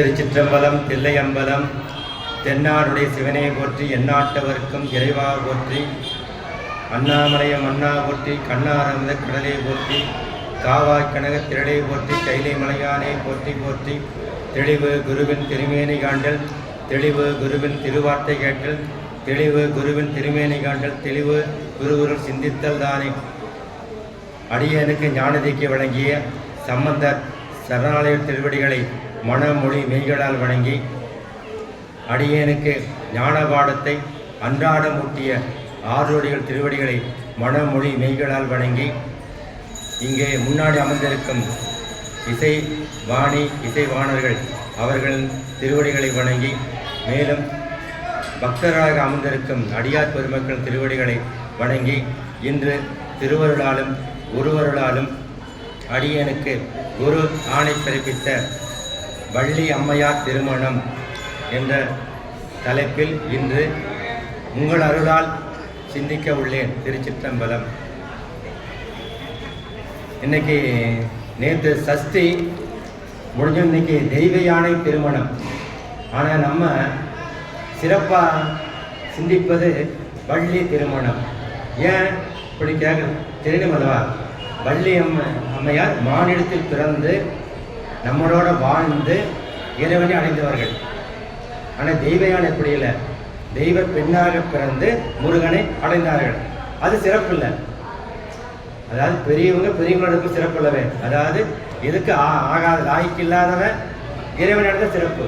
திருச்சிற்றம்பலம் தில்லையம்பலம் தென்னாருடைய சிவனை போற்றி எண்ணாட்டவர்க்கும் இறைவா போற்றி அண்ணாமலையம் அண்ணா போற்றி கண்ணாரந்த கடலை போற்றி காவாய் கனக திரளை போற்றி கைலை மலையானை போற்றி போற்றி தெளிவு குருவின் திருமேனி காண்டல் தெளிவு குருவின் திருவார்த்தை கேட்டல் தெளிவு குருவின் திருமேனி காண்டல் தெளிவு குருவருள் சிந்தித்தல் தானே. அடியனுக்கு ஞானதிக்கு வழங்கிய சம்பந்தர் சரணாலய திருவடிகளை மனமொழி மெய்களால் வணங்கி அடியேனுக்கு ஞானபாடத்தை அன்றாடம் ஊட்டிய ஆறுவடிகள் திருவடிகளை மனமொழி மெய்களால் வணங்கி இங்கே முன்னாடி அமர்ந்திருக்கும் இசை வாணி இசைவாணர்கள் அவர்களின் திருவடிகளை வணங்கி மேலும் பக்தராக அமர்ந்திருக்கும் அடியார் பெருமக்கள் திருவடிகளை வணங்கி இன்று திருவருளாலும் ஒருவருளாலும் அடியனுக்கு குரு ஆணை பிறப்பித்த வள்ளி அம்மையார் திருமணம் என்ற தலைப்பில் இன்று உங்கள் அருளால் சிந்திக்க உள்ளேன் திருச்சிற்றம்பலம். இன்னைக்கு நேற்று சஷ்டி முடிஞ்ச இன்னைக்கு தெய்வ யானை திருமணம். ஆனால் நம்ம சிறப்பாக சிந்திப்பது வள்ளி திருமணம். ஏன் இப்படி கேட்க தெரியணுமல்லவா வள்ளி அம்மை அம்மையார் மாநிலத்தில் பிறந்து நம்மளோட வாழ்ந்து இறைவனை அடைந்தவர்கள். ஆனால் தெய்வயான எப்படி இல்லை. தெய்வ பெண்ணாக பிறந்து முருகனை அடைந்தார்கள். அது சிறப்பு இல்லை அதாவது பெரியவங்க பெரியவங்களுக்கு சிறப்பு இல்லவே அதாவது எதுக்கு ஆ- ஆகாத தாய்க்கு இல்லாதவன் இறைவன் அடைந்த சிறப்பு.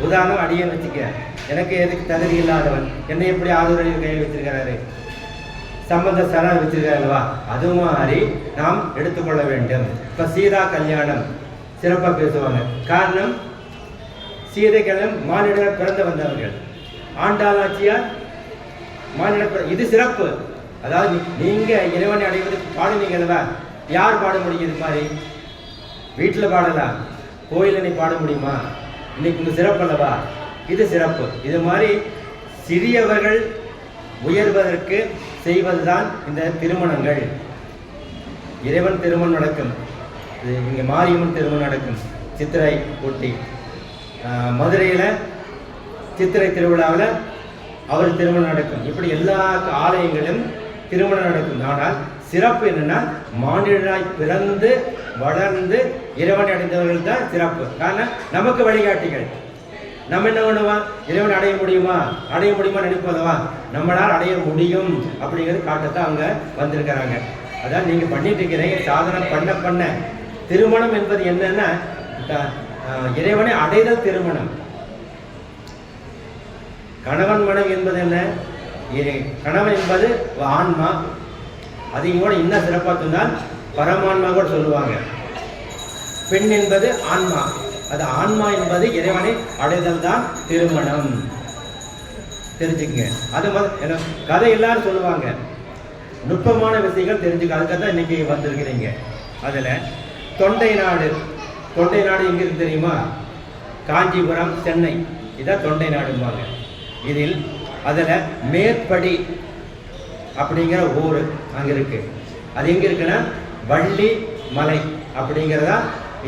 உதாரணம் அடியேன்னு வச்சுக்க. எனக்கு எதுக்கு தகுதி இல்லாதவன்? என்னை எப்படி ஆதரவு கையில் வச்சிருக்கிறாரு? சம்பந்த சரணம் வச்சிருக்காரு அது மாதிரி நாம் எடுத்துக்கொள்ள வேண்டும். இப்போ சீதா கல்யாணம். சிறப்பாக பேசுவாங்க. காரணம் சீதை மானிடர் மானிட பிறந்து வந்தவர்கள். ஆண்டாளாச்சியார் மானிட பிற- இது சிறப்பு. அதாவது நீங்கள் நீங்க இறைவனை அடைவது அல்லவா? யார் பாட முடியும் இது மாதிரி? வீட்டில் பாடலாம் கோயிலில் நீ பாட முடியுமா? இன்னைக்கு உங்க சிறப்பு அல்லவா? இது சிறப்பு. இது மாதிரி சிறியவர்கள் உயர்வதற்கு செய்வதுதான் இந்த திருமணங்கள். இறைவன் திருமணம் நடக்கும். இது இங்கே மாரியம்மன் திருமணம் நடக்கும். சித்திரை ஒட்டி. மதுரையில் சித்திரை திருவிழாவில் அவர் திருமணம் நடக்கும். இப்படி எல்லா ஆலயங்களிலும் திருமணம் நடக்கும். ஆனால் சிறப்பு என்னன்னா மாநிலராய் பிறந்து வளர்ந்து இறைவன் அடைந்தவர்கள் தான் சிறப்பு. காரணம் நமக்கு வழிகாட்டிகள். நம்ம என்ன பண்ணுவோம்? இறைவன் அடைய முடியுமா? அடைய முடியுமா நினைப்பதவா நம்மளால் அடைய முடியும் அப்படிங்கிறது காட்டத்தான் அவங்க வந்திருக்கிறாங்க. அதான் நீங்கள் பண்ணிட்டு இருக்கிறீங்க சாதனை பண்ண பண்ண. திருமணம் என்பது என்னன்னா இறைவனை அடைதல் திருமணம். கணவன் மனைவி என்பது என்ன? இறை- கணவன் என்பது ஆன்மா. அதையும் கூட இன்னும் சிறப்பாக சொன்னால் பரமான்மா கூட சொல்லுவாங்க. பெண் என்பது ஆன்மா. அது ஆன்மா என்பது இறைவனை அடைதல் தான் திருமணம். தெரிஞ்சுக்கங்க. அது மாதிரி என்ன கதை எல்லாரும் சொல்லுவாங்க. நுட்பமான விஷயங்கள் தெரிஞ்சுக்க அதுக்காக தான் இன்னைக்கு வந்திருக்கிறீங்க. அதில் தொண்டை நாடு. தொண்டை நாடு எங்கே இருக்கு தெரியுமா? காஞ்சிபுரம் சென்னை. இதான் தொண்டை நாடும்பாங்க. இதில் அதில் மேற்படி அப்படிங்கிற ஊர் அங்கே இருக்கு. அது எங்கே இருக்குன்னா வள்ளி மலை அப்படிங்கிறதா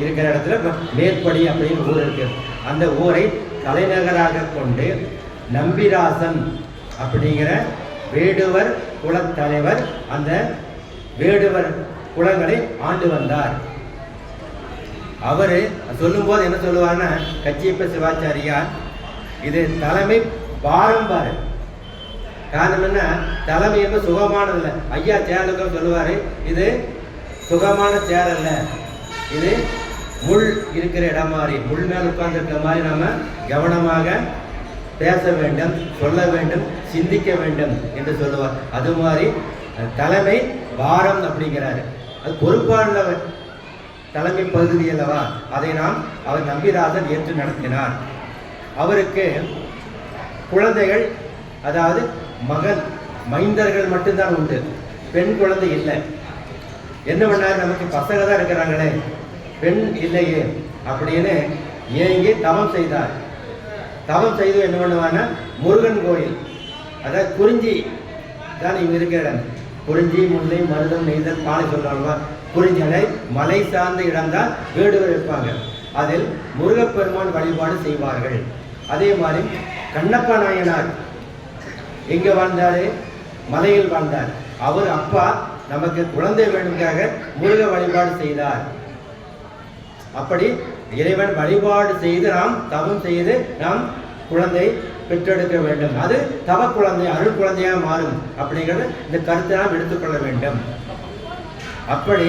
இருக்கிற இடத்துல மேற்படி அப்படின்னு ஊர் இருக்கு. அந்த ஊரை தலைநகராக கொண்டு நம்பிராசன் அப்படிங்கிற வேடுவர் குலத்தலைவர் அந்த வேடுவர் குலங்களை ஆண்டு வந்தார். அவர் சொல்லும்போது என்ன சொல்லுவார்னா கச்சியப்ப சிவாச்சாரியார் இது தலைமை பாரம் பாரு. காரணம் என்ன? தலைமை என்பது சுகமானது இல்லை. ஐயா சேருக்க சொல்லுவார் இது சுகமான சேர் அல்ல. இது முள் இருக்கிற இடம் மாதிரி முள் மேல் உட்கார்ந்துருக்க மாதிரி நம்ம கவனமாக பேச வேண்டும் சொல்ல வேண்டும் சிந்திக்க வேண்டும் என்று சொல்லுவார். அது மாதிரி தலைமை பாரம் அப்படிங்கிறாரு. அது பொறுப்பானவர். தலைமை பகுதி அல்லவா? அதை நாம் அவர் நம்பிராசன் ஏற்று நடத்தினார். அவருக்கு குழந்தைகள் அதாவது மகன் மைந்தர்கள் மட்டும்தான் உண்டு. பெண் குழந்தை இல்லை. என்ன பண்ணாரு? நமக்கு பசங்க தான் இருக்கிறாங்களே. பெண் இல்லையே அப்படின்னு ஏங்கி தவம் செய்தார். தவம் செய்து என்ன பண்ணுவான்னா முருகன் கோயில் அதாவது குறிஞ்சி தான் இங்கே இருக்கிற இடம். குறிஞ்சி முல்லை மருதம் நெய்தல் பாலை சொல்லுவாங்க புரிஞ்சலை மலை சார்ந்த இடம்தான் வீடுகள் இருப்பாங்க. அதில் முருகப்பெருமான் வழிபாடு செய்வார்கள். அதே மாதிரி கண்ணப்ப நாயனார் எங்க வாழ்ந்தாரு? மலையில் வாழ்ந்தார். அவர் அப்பா நமக்கு குழந்தை வேண்டும்காக முருக வழிபாடு செய்தார். அப்படி இறைவன் வழிபாடு செய்து நாம் தவம் செய்து நாம் குழந்தை பெற்றெடுக்க வேண்டும். அது தவ குழந்தை அருள் குழந்தையாக மாறும். அப்படிங்கிறது இந்த கருத்தை நாம் எடுத்துக்கொள்ள வேண்டும். அப்படி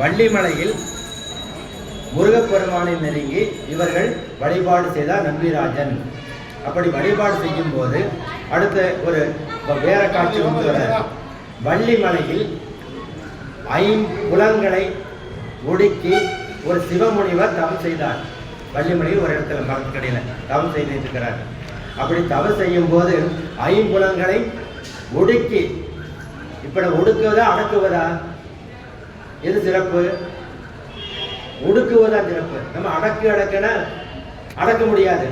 வள்ளிமலையில் முருகப்பெருமானை நெருங்கி இவர்கள் வழிபாடு செய்தார் நம்பிராஜன். அப்படி வழிபாடு செய்யும் போது அடுத்த ஒரு வேற காட்சி வந்து வள்ளிமலையில் ஐம்புலங்களை ஒடுக்கி ஒரு சிவமுனிவர் தவம் செய்தார். வள்ளிமலையில் ஒரு இடத்துல மரத்துக்கடையில் தவம் செய்து இருக்கிறார் அப்படி தவம் செய்யும் போது ஐம்புலங்களை ஒடுக்கி இப்படி ஒடுக்குவதா அடக்குவதா? எது சிறப்பு? ஒடுக்குவதுதான் சிறப்பு. நம்ம அடக்கு அடக்குன அடக்க முடியாது.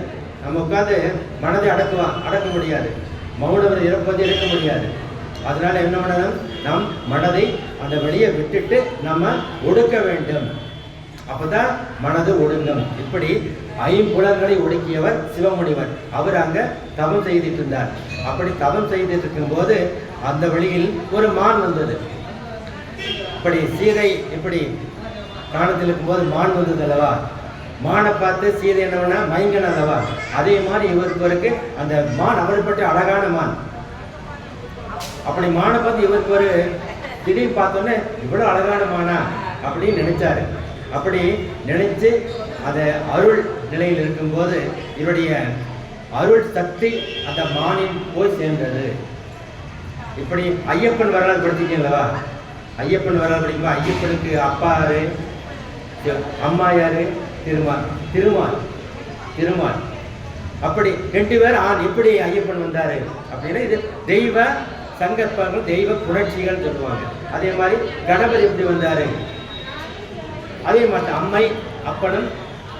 நம்ம உட்காந்து மனதை அடக்குவான் அடக்க முடியாது. மௌனம் இறப்பது இருக்க முடியாது. அதனால என்ன பண்ணணும்? நம் மனதை அந்த வழியை விட்டுட்டு நம்ம ஒடுக்க வேண்டும். அப்பதான் மனது ஒடுங்கும். இப்படி ஐம்புலங்களை ஒடுக்கியவர் சிவமுனிவர். அவர் அங்க தவம் செய்துட்டு இருந்தார். அப்படி தவம் செய்துட்டு இருக்கும்போது அந்த வழியில் ஒரு மான் வந்தது. இப்படி சீதை இப்படி காலத்தில் இருக்கும்போது மான் வந்தது அல்லவா? மானை பார்த்து சீதை என்னவனா மயங்கன் அல்லவா? அதே மாதிரி இவருக்கு இவருக்கு அந்த மான் அவரை பற்றி அழகான மான். அப்படி மானை பார்த்து இவருக்கு ஒரு திடீர்னு பார்த்தோன்னே இவ்வளோ அழகான மானா அப்படின்னு நினைச்சாரு. அப்படி நினைச்சு அதை அருள் நிலையில் இருக்கும்போது இவருடைய அருள் சக்தி அந்த மானின் போய் சேர்ந்தது. இப்படி ஐயப்பன் வரலாறு படிச்சிருக்கீங்களா? ஐயப்பன் வரலாறு படிக்கும்போது ஐயப்பனுக்கு அப்பா யாரு? அம்மா யாரு? திருமால். திருமால். திருமால். அப்படி ரெண்டு பேர் ஆண் எப்படி ஐயப்பன் வந்தாரு? அப்படின்னா இது தெய்வ சங்கற்பங்கள் தெய்வ புரட்சிகள் சொல்லுவாங்க. அதே மாதிரி கணபதி எப்படி வந்தாரு? அதே மாதிரி அம்மை அப்பனும்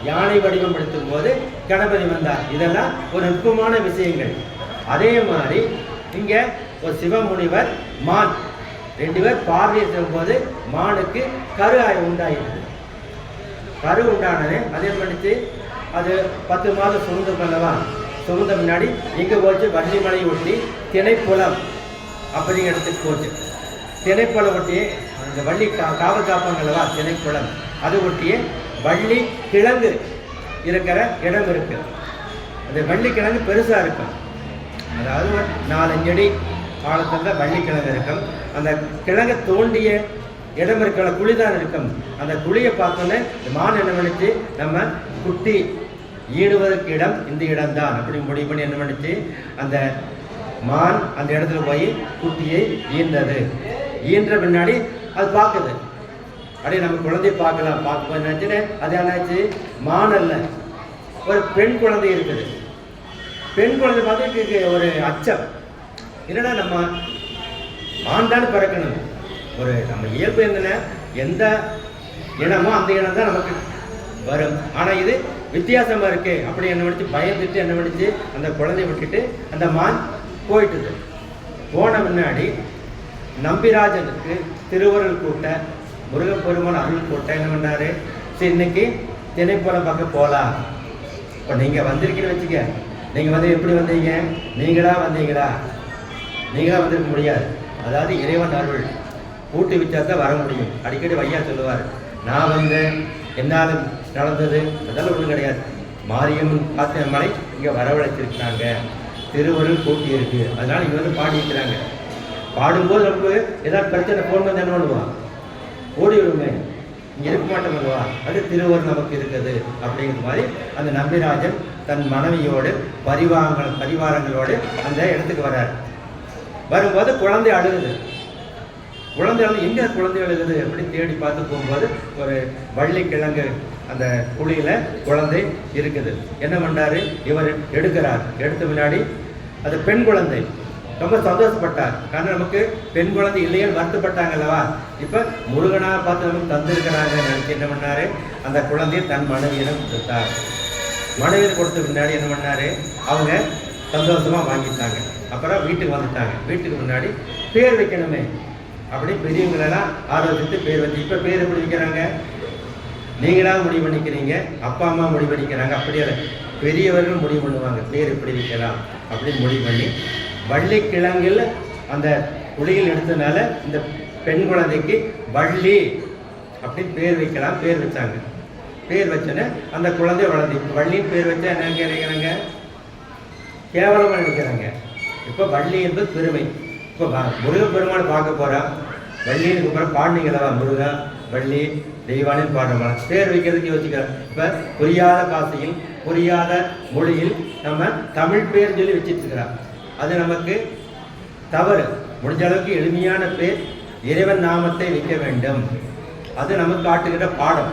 யானை வடிவம் எடுத்தும் போது கணபதி வந்தார். இதெல்லாம் ஒரு நுட்பமான விஷயங்கள். அதே மாதிரி இங்க ஒரு சிவமுனிவர் மான். ரெண்டு பேர் பார்வையை போது மானுக்கு கரு ஆய் உண்டாயிருக்கு கரு உண்டானது அதே பண்ணிச்சு அது பத்து மாதம் சுமந்து பண்ணவா சுமந்த முன்னாடி இங்கே போச்சு வள்ளிமலை ஒட்டி திணைப்புலம் அப்படிங்கிற இடத்துக்கு போச்சு. திணைப்புலம் ஒட்டியே அந்த வள்ளி கா காவல் காப்பாங்கல்லவா திணைப்புலம் அது ஒட்டியே வள்ளி கிழங்கு இருக்கிற இடம் இருக்குது அந்த வள்ளி கிழங்கு பெருசாக இருக்கும். அதாவது நாலஞ்சடி காலத்தில் வள்ளிக்கிழங்கு இருக்கும். அந்த கிழங்கை தோண்டிய இடம் இருக்கிற குழி தான் இருக்கும். அந்த குழியை பார்த்தோன்னே மான் என்ன பண்ணிச்சு? நம்ம குட்டி ஈடுவதற்கு இடம் இந்த இடம் தான் அப்படி முடிவு பண்ணி என்ன பண்ணிச்சு? அந்த மான் அந்த இடத்துல போய் குட்டியை ஈந்தது. ஈன்ற பின்னாடி அது பார்க்குது. அப்படியே நம்ம குழந்தைய பார்க்கலாம். பார்க்கும்போது நினச்சுன்னு அது என்னாச்சு? மான் அல்ல. ஒரு பெண் குழந்தை இருக்குது. பெண் குழந்தை பார்த்து ஒரு அச்சம். என்னடா நம்ம ஆண்டான்னு பிறக்கணும். ஒரு நம்ம இயல்பு என்ன எந்த இனமோ அந்த இனம் தான் நமக்கு வரும். ஆனால் இது வித்தியாசமாக இருக்குது அப்படி என்ன பண்ணிச்சு பயந்துட்டு என்ன பண்ணிச்சு அந்த குழந்தைய விட்டுட்டு அந்த மான் போயிட்டுது. போன முன்னாடி நம்பிராஜனுக்கு திருவருள் கூட்ட முருகப்பெருமான் அருள் கூட்ட என்ன பண்ணாரு? சரி இன்னைக்கு திணைப்புறம் பக்கம் போகலாம் இப்போ நீங்கள் வந்திருக்கீங்கன்னு வச்சுக்க. நீங்கள் வந்து எப்படி வந்தீங்க? நீங்களா வந்தீங்களா? நீங்களாக வந்திருக்க முடியாது. அதாவது இறைவன் அருள். கூட்டு வச்சா தான் வர முடியும். அடிக்கடி வையா சொல்லுவார் நான் வந்தேன். என்னால் நடந்தது அதெல்லாம் ஒன்றும் கிடையாது. மாரியம்மன் பார்த்த மலை இங்கே வரவழைச்சிருக்கிறாங்க. திருவருள் கூட்டி இருக்கு அதனால இங்கே வந்து பாடி இருக்கிறாங்க பாடும்போது நமக்கு ஏதாவது பிரச்சனை ஃபோன் வந்து என்ன பண்ணுவான் ஓடி விடுமே இங்கே இருக்க மாட்டோம் அல்லவா? அது திருவர் நமக்கு இருக்குது. அப்படிங்கிற மாதிரி அந்த நம்பிராஜன் தன் மனைவியோடு பரிவாரங்கள் பரிவாரங்களோடு அந்த இடத்துக்கு வர்றார். வரும்போது குழந்தை அழுகுது. குழந்தை அழுது எங்கே குழந்தை அழுகுது அப்படின்னு தேடி பார்த்து போகும்போது ஒரு வள்ளிக்கிழங்கு அந்த குழியில குழந்தை இருக்குது. என்ன பண்ணாரு? இவர் எடுக்கிறார். எடுத்த முன்னாடி அது பெண் குழந்தை. ரொம்ப சந்தோஷப்பட்டார். காரணம் நமக்கு பெண் குழந்தை இல்லையேன்னு வருத்தப்பட்டாங்க அல்லவா? இப்போ முருகனா பார்த்து நமக்கு தந்திருக்கிறாங்க நினைச்சு என்ன பண்ணாரு? அந்த குழந்தையை தன் மனைவியிடம் கொடுத்தார். மனைவியில் கொடுத்த முன்னாடி என்ன பண்ணாரு? அவங்க சந்தோஷமா வாங்கிட்டாங்க. அப்புறம் வீட்டுக்கு வந்துட்டாங்க. வீட்டுக்கு முன்னாடி பேர் வைக்கணுமே. அப்படி பெரியவங்களெல்லாம் ஆலோசித்து பேர் வச்சு இப்போ பேர் எப்படி வைக்கிறாங்க? நீங்களாக முடிவு பண்ணிக்கிறீங்க அப்பா அம்மா முடிவு பண்ணிக்கிறாங்க. அப்படியே இல்லை. பெரியவர்கள் முடிவு பண்ணுவாங்க. பேர் எப்படி வைக்கலாம்? அப்படின்னு முடிவு பண்ணி வள்ளிக்கிழங்கில் அந்த குளியில் எடுத்ததுனால இந்த பெண் குழந்தைக்கு வள்ளி அப்படின்னு பேர் வைக்கலாம் பேர் வச்சாங்க. பேர் வச்சோன்னே அந்த குழந்தை வளர்ந்து இப்போ வள்ளின்னு பேர் வச்சா என்ன நினைக்கிறாங்க கேவலமாக நினைக்கிறாங்க. இப்போ வள்ளி என்பது பெருமை. இப்போ முருகப்பெருமான் பார்க்க போகிறோம் வள்ளின்னு அப்புறம் பாண்டிங்களா முருகா வள்ளி தெய்வானின்னு பாடுறோமா பேர் வைக்கிறதுக்கு யோசிக்கிறோம் இப்போ புரியாத பாசையில் புரியாத மொழியில் நம்ம தமிழ் பேர் சொல்லி வச்சிட்ருக்கிறோம் அது நமக்கு தவறு. முடிஞ்ச அளவுக்கு எளிமையான பேர் இறைவன் நாமத்தை வைக்க வேண்டும். அது நமக்கு காட்டுகிற பாடம்.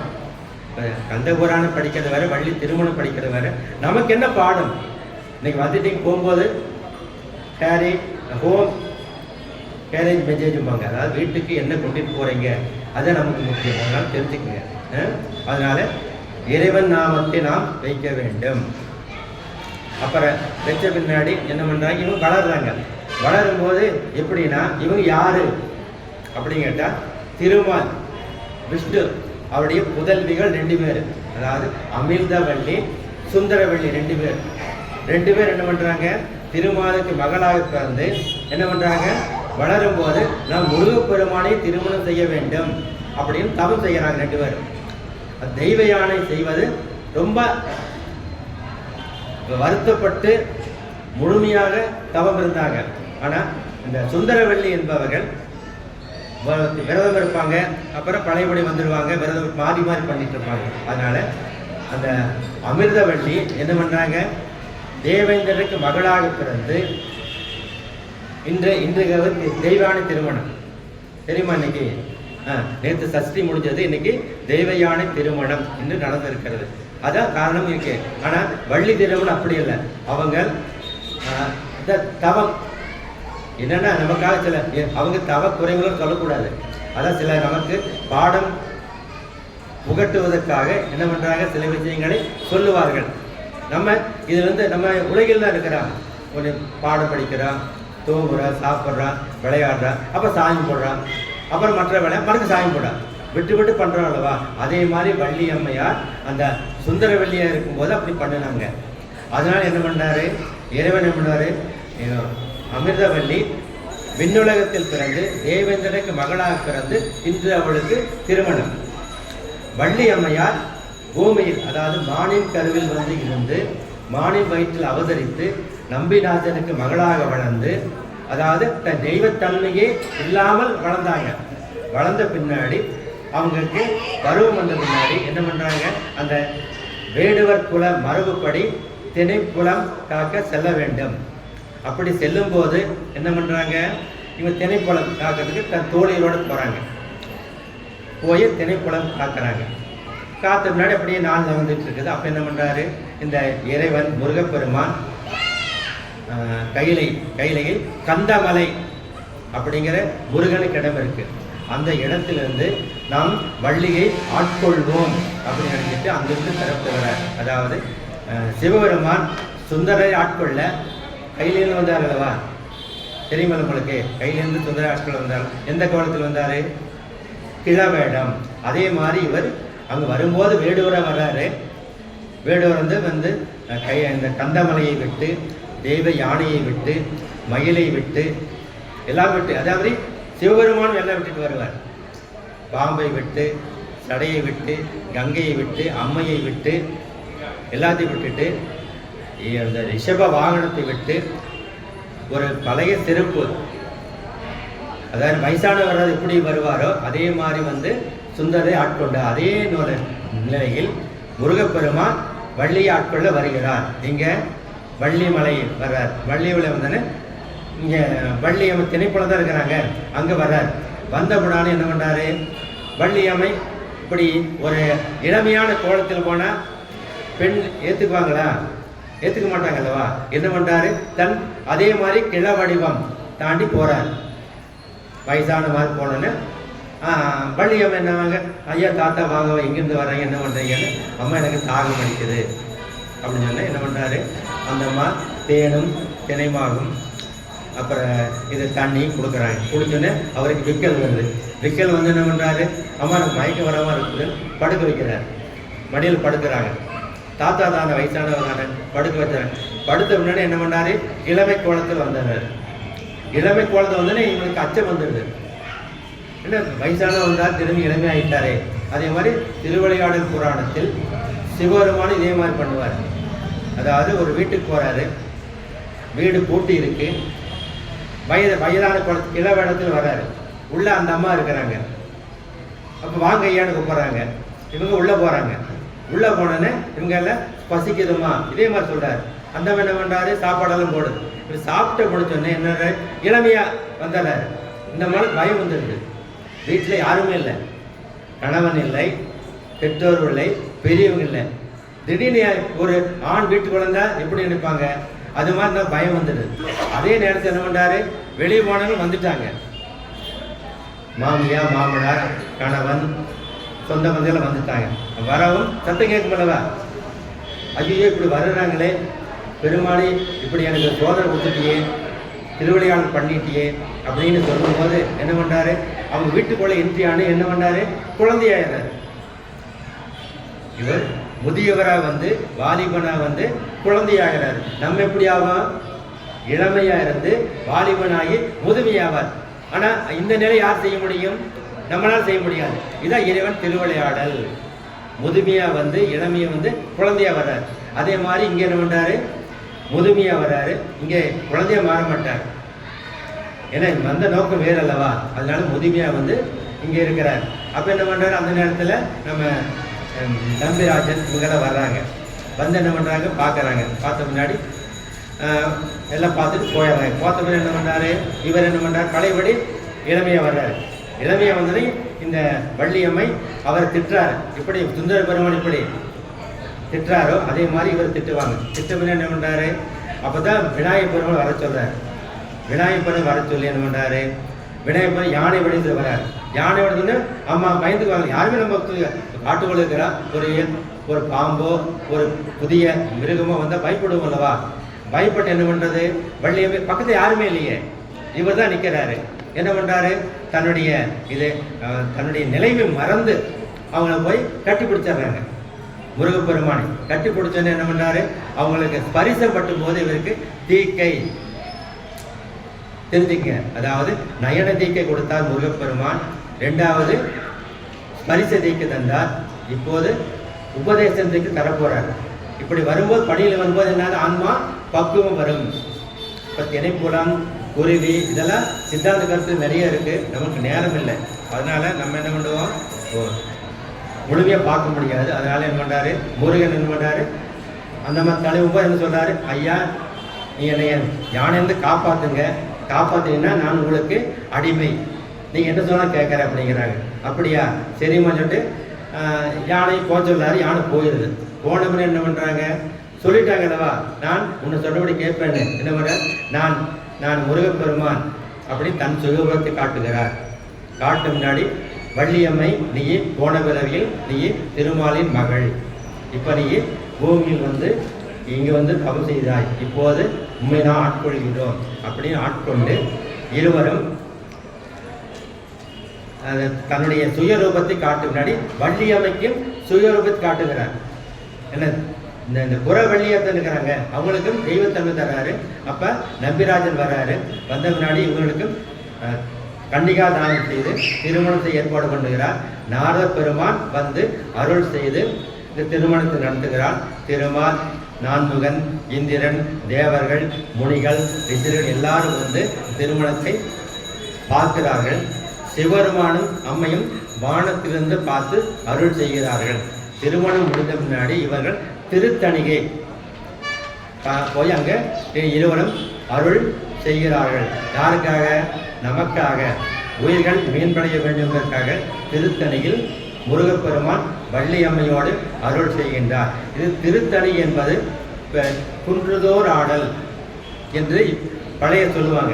இப்ப கந்த புராணம் படிக்கிறது வேற வள்ளி திருமணம் படிக்கிறது வேற. நமக்கு என்ன பாடம்? இன்னைக்கு வந்துட்டீங்க போகும்போது கேரி ஹோம் கேரேஜ் மெசேஜும்பாங்க அதாவது வீட்டுக்கு என்ன கொண்டுட்டு போகிறீங்க அதை நமக்கு முக்கியம். அதனால் தெரிஞ்சுக்கங்க. அதனால் இறைவன் நாமத்தை நாம் வைக்க வேண்டும். அப்புறம் வச்ச பின்னாடி என்ன பண்ணுறாங்க இவங்க வளர்றாங்க. வளரும்போது எப்படின்னா இவங்க யார்? அப்படின்னு கேட்டால் திருமால் விஷ்ணு அவருடைய புதல்விகள் ரெண்டு பேர். அதாவது அமிர்தவள்ளி சுந்தரவள்ளி ரெண்டு பேர். ரெண்டு பேர் என்ன பண்ணுறாங்க திருமாலுக்கு மகளாக பிறந்து என்ன பண்ணுறாங்க வளரும் போது நாம் முருகப்பெருமானை திருமணம் செய்ய வேண்டும் அப்படின்னு தவம் செய்கிறாங்க ரெண்டு பேரும். தெய்வ யானை செய்வது ரொம்ப வருத்தப்பட்டு முழுமையாக தவம் இருந்தாங்க. ஆனால் இந்த சுந்தரவள்ளி என்பவர்கள் விரதம் இருப்பாங்க. அப்புறம் பழையபடி வந்துடுவாங்க விரதம் மாறி மாறி பண்ணிட்டு இருப்பாங்க. அதனால அந்த அமிர்தவள்ளி என்ன பண்ணுறாங்க தேவேந்திரனுக்கு மகளாக பிறந்து இன்று இன்று வந்து தெய்வானை திருமணம். தெரியுமா இன்னைக்கு? நேற்று சஷ்டி முடிஞ்சது இன்னைக்கு தெய்வயானை திருமணம் என்று நடந்திருக்கிறது. அதான் காரணம் இருக்கு. ஆனா வள்ளி திருமணம் அப்படி இல்லை. அவங்க தவம். என்னன்னா நமக்காக சில அவங்க தவ குறைகளும் சொல்லக்கூடாது. அதான் சில நமக்கு பாடம் புகட்டுவதற்காக என்ன பண்றாங்க? சில விஷயங்களை சொல்லுவார்கள். நம்ம இதில் வந்து நம்ம உலகில் தான் இருக்கிறோம் ஒரு பாடம் படிக்கிறோம் தூங்குறோம் சாப்பிட்றான் விளையாடுறான் அப்போ சாமி போடுறான் அப்புறம் மற்ற வேலை மறுக்க சாமி போடுறான் விட்டு விட்டு பண்ணுறோம் அல்லவா? அதே மாதிரி வள்ளி அம்மையார் அந்த சுந்தர வள்ளியாக இருக்கும்போது அப்படி பண்ணினாங்க. அதனால் என்ன பண்ணார்? இறைவன் என்ன பண்ணார் அமிர்தவள்ளி விண்ணுலகத்தில் பிறந்து தேவேந்திரனுக்கு மகளாக பிறந்து இன்று அவளுக்கு திருமணம். வள்ளி அம்மையார் பூமியில் அதாவது மானின் கருவில் வந்து இருந்து மானின் வயிற்றில் அவதரித்து நம்பிநாதனுக்கு மகளாக வளர்ந்து அதாவது தன் தெய்வத்தன்மையே இல்லாமல் வளர்ந்தாங்க. வளர்ந்த பின்னாடி அவங்களுக்கு பருவம் வந்த பின்னாடி என்ன பண்ணுறாங்க அந்த வேடுவர் குல மரபுப்படி திணைப்புலம் காக்க செல்ல வேண்டும். அப்படி செல்லும்போது என்ன பண்ணுறாங்க இவங்க திணைப்புலம் காக்கிறதுக்கு தன் தோழிகளோடு போகிறாங்க போய் திணைப்புலம் காக்கிறாங்க. காத்த முன்னாடி அப்படியே நாள் வந்துட்டு இருக்குது. அப்போ என்ன பண்ணுறாரு இந்த இறைவன் முருகப்பெருமான் கைலை கைலையில் கந்தமலை அப்படிங்கிற முருகனுக்கு இடம் இருக்கு. அந்த இடத்திலிருந்து நாம் வள்ளியை ஆட்கொள்வோம் அப்படின்னு நினைச்சிட்டு அங்கிருந்து பிறப்பு வர அதாவது சிவபெருமான் சுந்தரை ஆட்கொள்ள கையிலேருந்து வந்தார் அல்லவா? தெரியுமா உங்களுக்கு? கையிலேருந்து சுந்தர ஆட்கள் வந்தார். எந்த கோலத்தில் வந்தார்? கிழவேடம். அதே மாதிரி இவர் அங்கே வரும்போது வேடுவரை வர்றாரு. வேடுவர் வந்து வந்து கை இந்த கந்தமலையை விட்டு தெய்வ யானையை விட்டு மயிலை விட்டு எல்லாம் விட்டு அதாவது சிவபெருமான் எல்லாம் விட்டுட்டு வருவார். பாம்பை விட்டு சடையை விட்டு கங்கையை விட்டு அம்மையை விட்டு எல்லாத்தையும் விட்டுட்டு அந்த ரிஷப வாகனத்தை விட்டு ஒரு பழைய செருப்பு. அதாவது வயசானவர் எப்படி வருவாரோ அதே மாதிரி வந்து சுந்தரை ஆட்கொண்ட அதே நூல நிலையில் முருகப்பெருமான் வள்ளியை ஆட்கொள்ள வருகிறார். இங்கே வள்ளிமலை வர்றார். வள்ளிமலை வந்தோடனே இங்கே வள்ளி அம்மை திணைப்புலம் தான் இருக்கிறாங்க. அங்கே வர்றார். வந்தபடான என்ன பண்றாரு? வள்ளியம்மை இப்படி ஒரு இளமையான கோலத்தில் போனால் பெண் ஏற்றுக்குவாங்களா ஏற்றுக்க மாட்டாங்க அல்லவா? என்ன பண்ணுறாரு தன் அதே மாதிரி கிழ வடிவம் தாண்டி போகிறார் வயசான மாதிரி போனோன்னு வள்ளியம் என்னவாங்க? ஐயா தாத்தா வாங்க எங்கேருந்து வராங்க என்ன பண்ணுறீங்கன்னு அம்மா எனக்கு தாகம் அடிக்குது. அப்படின்னு சொன்னால் என்ன பண்ணுறாரு அந்த அம்மா தேனும் தினைமாகும் அப்புறம் இது தண்ணி கொடுக்குறாங்க. கொடுத்தோன்னே அவருக்கு விக்கல் வருது. விக்கல் வந்து என்ன பண்ணுறாரு அம்மா எனக்கு மயக்கம் வரமா இருக்குது. படுக்க வைக்கிறார். மடியில் படுக்கிறாங்க. தாத்தா தான வயசானவர் தானே. படுக்க வச்சாங்க படுத்த முன்னாடி என்ன பண்ணாரு இளமை கோலத்தில் வந்தனர் இளமை கோலத்தில் வந்தோடனே இவங்களுக்கு அச்சம் வந்துடுது. என்ன வயசான வந்தால் திரும்பி இளமை ஆகிட்டாரே அதே மாதிரி திருவிளையாடல் புராணத்தில் சிவபெருமானும் இதே மாதிரி பண்ணுவார். அதாவது ஒரு வீட்டுக்கு போகிறாரு வீடு பூட்டி இருக்கு. வயது வயதான குளத்து இளவேடத்தில் வராரு. உள்ளே அந்த அம்மா இருக்கிறாங்க. அப்போ வாங்க ஐயான்னு கூப்பிட்றாங்க. இவங்க உள்ளே போகிறாங்க உள்ளே போனோன்னே இவங்க எல்லாம் பசிக்குதுமா? இதே மாதிரி சொல்கிறார் அந்த என்ன பண்ணுறாரு சாப்பாடெல்லாம் போடுது இப்படி சாப்பிட்டு முடிச்சோடனே என்ன இளமையாக வந்தாரு. இந்த மாதிரி பயம் வந்துடுது வீட்டில் யாருமே இல்லை. கணவன் இல்லை பெற்றோர் இல்லை பெரியவங்க இல்லை. திடீர்னு ஒரு ஆண் வீட்டு குழந்தை எப்படி நினைப்பாங்க? அது மாதிரி தான் பயம் வந்துடுது அதே நேரத்தில் என்ன பண்ணாரு வெளியே போனவங்க வந்துட்டாங்க. மாமியா மாமனார் கணவன் சொந்த பந்தெல்லாம் வந்துட்டாங்க. வரவும் சத்தம் கேட்குமல்லவா ஐயோ இப்படி வர்றாங்களே. பெருமாளி இப்படி எனக்கு சோதனை கொடுத்துட்டியே திருவிளையாடல் பண்ணிட்டியே அப்படின்னு சொல்லும்போது என்ன பண்ணுறாரு அவங்க வீட்டுக்குள்ளே என்ட்ரியானு என்ன பண்ணாரு? குழந்தையாயிடுறாரு. இவர் முதியவராக வந்து வாலிபனா வந்து குழந்தையாகிறார். நம்ம எப்படி ஆகும் இளமையாக இருந்து வாலிபனாகி முதுமையாவார். ஆனால் இந்த நிலை யார் செய்ய முடியும்? நம்மளால் செய்ய முடியாது. இதான் இறைவன் திருவிளையாடல். முதுமையாக வந்து இளமையை வந்து குழந்தையா வர்றார். அதே மாதிரி இங்கே என்ன பண்ணுறாரு முதுமையாக வர்றாரு. இங்கே குழந்தையாக மாற மாட்டார். ஏன்னா வந்த நோக்கம் வேறு அல்லவா அதனால முதுமையாக வந்து இங்கே இருக்கிறார். அப்போ என்ன பண்ணுறாரு அந்த நேரத்தில் நம்ம ஹம், நம்பிராஜன் இவங்கெல்லாம் வர்றாங்க. வந்து என்ன பண்ணுறாங்க பார்க்குறாங்க பார்த்த முன்னாடி எல்லாம் பார்த்துட்டு போயிடுறாங்க. பார்த்த பிறகு என்ன பண்ணுறாரு இவர் என்ன பண்றாரு? பழையபடி இளமையாக வர்றாரு. இளமையாக வந்ததை இந்த வள்ளியம்மை அவரை திட்டுறாரு. இப்படி சுந்தர பெருமான் இப்படி திட்டுறாரோ அதே மாதிரி இவர் திட்டுவாங்க. திட்ட பின்ன என்ன அப்போ தான் விநாயகர் பெருமாள் வர சொல்கிறார் விநாயகர் வர சொல்லி என்ன பண்ணுறாரு விநாயகர் யானை வடிவத்தில் வராரு. யானை வடிவத்துல அம்மா பயந்துக்குவாங்க. யாருமே நம்ம காட்டுக்குள்ள இருக்கிறா ஒரு ஒரு பாம்போ ஒரு புதிய மிருகமோ வந்தால் பயப்படுவோம் அல்லவா? பயப்பட்டு என்ன பண்ணுறது வள்ளியம்மை பக்கத்தில் யாருமே இல்லையே. இவர் தான் நிற்கிறாரு என்ன பண்ணுறாரு தன்னுடைய இது தன்னுடைய நிலைமை மறந்து அவங்கள போய் கட்டி பிடிச்சிடுறாங்க. முருகப்பெருமானை கட்டி பிடிச்சோன்னு என்ன பண்ணாரு அவங்களுக்கு ஸ்பரிசப்பட்டும் போது இவருக்கு தீக்கை தெரிஞ்சுங்க அதாவது நயன தீக்கை கொடுத்தார் முருகப்பெருமான் ரெண்டாவது ஸ்பரிச தீக்கை தந்தார். இப்போது உபதேசத்துக்கு தரப்போறார் இப்படி வரும்போது பணியில் வரும்போது என்னது? ஆன்மா பக்குவம் வரும். இப்போ திணைப்புலம் குருவி இதெல்லாம் சித்தாந்த கருத்து நிறைய இருக்கு. நமக்கு நேரம் இல்லை. அதனால நம்ம என்ன பண்ணுவோம்? முழுமையாக பார்க்க முடியாது. அதனால என்ன பண்ணுறாரு முருகன் என்ன பண்றாரு? அந்த மாதிரி தலைவர் என்ன சொல்றாரு? ஐயா நீ என்னைய யானைந்து காப்பாத்துங்க. காப்பாற்றினா நான் உங்களுக்கு அடிமை. நீங்கள் என்ன சொன்னால் கேட்குற அப்படிங்கிறாங்க. அப்படியா? சரிம்மா சொல்லிட்டு யானை போக யானை போயிடுது போனவன் என்ன பண்ணுறாங்க சொல்லிட்டாங்க அல்லவா? நான் உன்னை சொன்னபடி கேட்பேன்னு. என்ன பண்ண? நான் நான் முருகப்பெருமான் அப்படி தன் சுகபுரத்தை காட்டுகிறார். காட்டு முன்னாடி வள்ளியம்மை நீ போன பிறவியில் நீ திருமாலின் மகள். இப்போ நீ பூமியில் வந்து இங்கே வந்து தவம் செய்தாய். இப்போது உண்மைதான் ஆட்கொள்கிறோம் அப்படின்னு ஆட்கொண்டு இருவரும் தன்னுடைய சுயரூபத்தை காட்டும் முன்னாடி அமைக்கும் சுயரூபத்தை காட்டுகிறார். என்ன? இந்த இந்த புற வள்ளியத்தை இருக்கிறாங்க. அவங்களுக்கும் தெய்வத்தன்மை தர்றாரு அப்ப நம்பிராஜன் வர்றாரு வந்த முன்னாடி இவங்களுக்கும் அஹ், கன்னிகா தானம் செய்து திருமணத்தை ஏற்பாடு பண்ணுகிறார். நாரத பெருமான் வந்து அருள் செய்து இந்த திருமணத்தை நடத்துகிறார். திருமால் நான்முகன் இந்திரன் தேவர்கள் முனிகள் ரிஷிகள் எல்லாரும் வந்து திருமணத்தை பார்க்கிறார்கள். சிவருமானும் அம்மையும் வானத்திலிருந்து பார்த்து அருள் செய்கிறார்கள். திருமணம் முடிந்த முன்னாடி இவர்கள் திருத்தணிகை போய் அங்கே இருவரும் அருள் செய்கிறார்கள். யாருக்காக? நமக்காக. உயிர்கள் மீன்படைய வேண்டும் திருத்தணியில் முருகப்பெருமான் வள்ளியம்மையோடு அருள் செய்கின்றார். இது திருத்தணி என்பது குன்றுதோர் ஆடல் என்று பழைய சொல்லுவாங்க.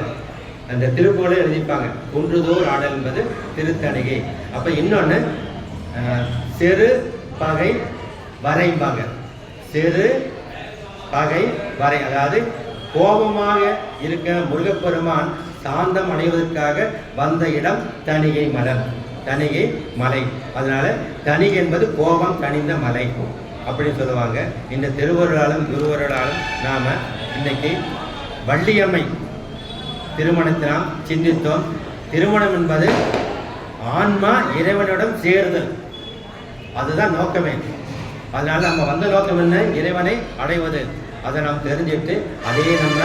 அந்த திருப்புகளை எழுதிப்பாங்க. குன்றுதோர் ஆடல் என்பது திருத்தணிகை. அப்போ இன்னொன்று செரு சிறு பகை. வரைம்பாங்க சிறு பகை வரை. அதாவது கோபமாக இருக்க முருகப்பெருமான் சாந்தம் அடைவதற்காக வந்த இடம் தணிகை மலம் தனிகை மலை. அதனால தனி என்பது கோபம் தனிந்த மலை அப்படின்னு சொல்லுவாங்க. இந்த திருவருளாலும் குருவருளாலும் நாம் இன்னைக்கு வள்ளியம்மை திருமணத்தை நாம் சிந்தித்தோம். திருமணம் என்பது ஆன்மா இறைவனிடம் சேருதல். அதுதான் நோக்கமே. அதனால் நம்ம வந்த நோக்கம் என்ன? இறைவனை அடைவது. அதை நாம் தெரிஞ்சுட்டு அதையே நம்ம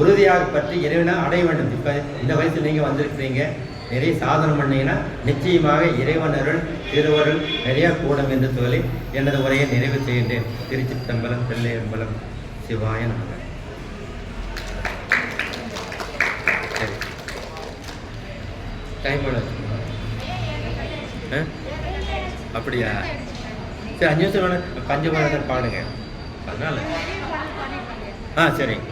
உறுதியாக பற்றி இறைவனை அடைய வேண்டும். இப்போ இந்த வயசில் நீங்கள் வந்திருக்கிறீங்க. நிறைய சாதனை பண்ணீங்கன்னா நிச்சயமாக இறைவன் அருள் திருவருள் நிறைய கூடும் என்று சொல்லி எனது உரையை நிறைவு செய்கின்றேன். திருச்சிற்றம்பலம் பிள்ளையம்பலம் சிவாய நமக. சரி டைம் ஆ? அப்படியா? சரி அஞ்சு நிமிஷம் வேணும் பஞ்சபாரதர் பாடுங்க. அதனால ஆ சரிங்க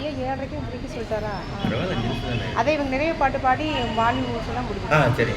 ஐயா ஏழரைக்கு முடிக்க சொல்லிட்டாரா? அதை இவங்க நிறைய பாட்டு பாடி வாலி ஊசெல்லாம் ஆ முடிக்கும் சரி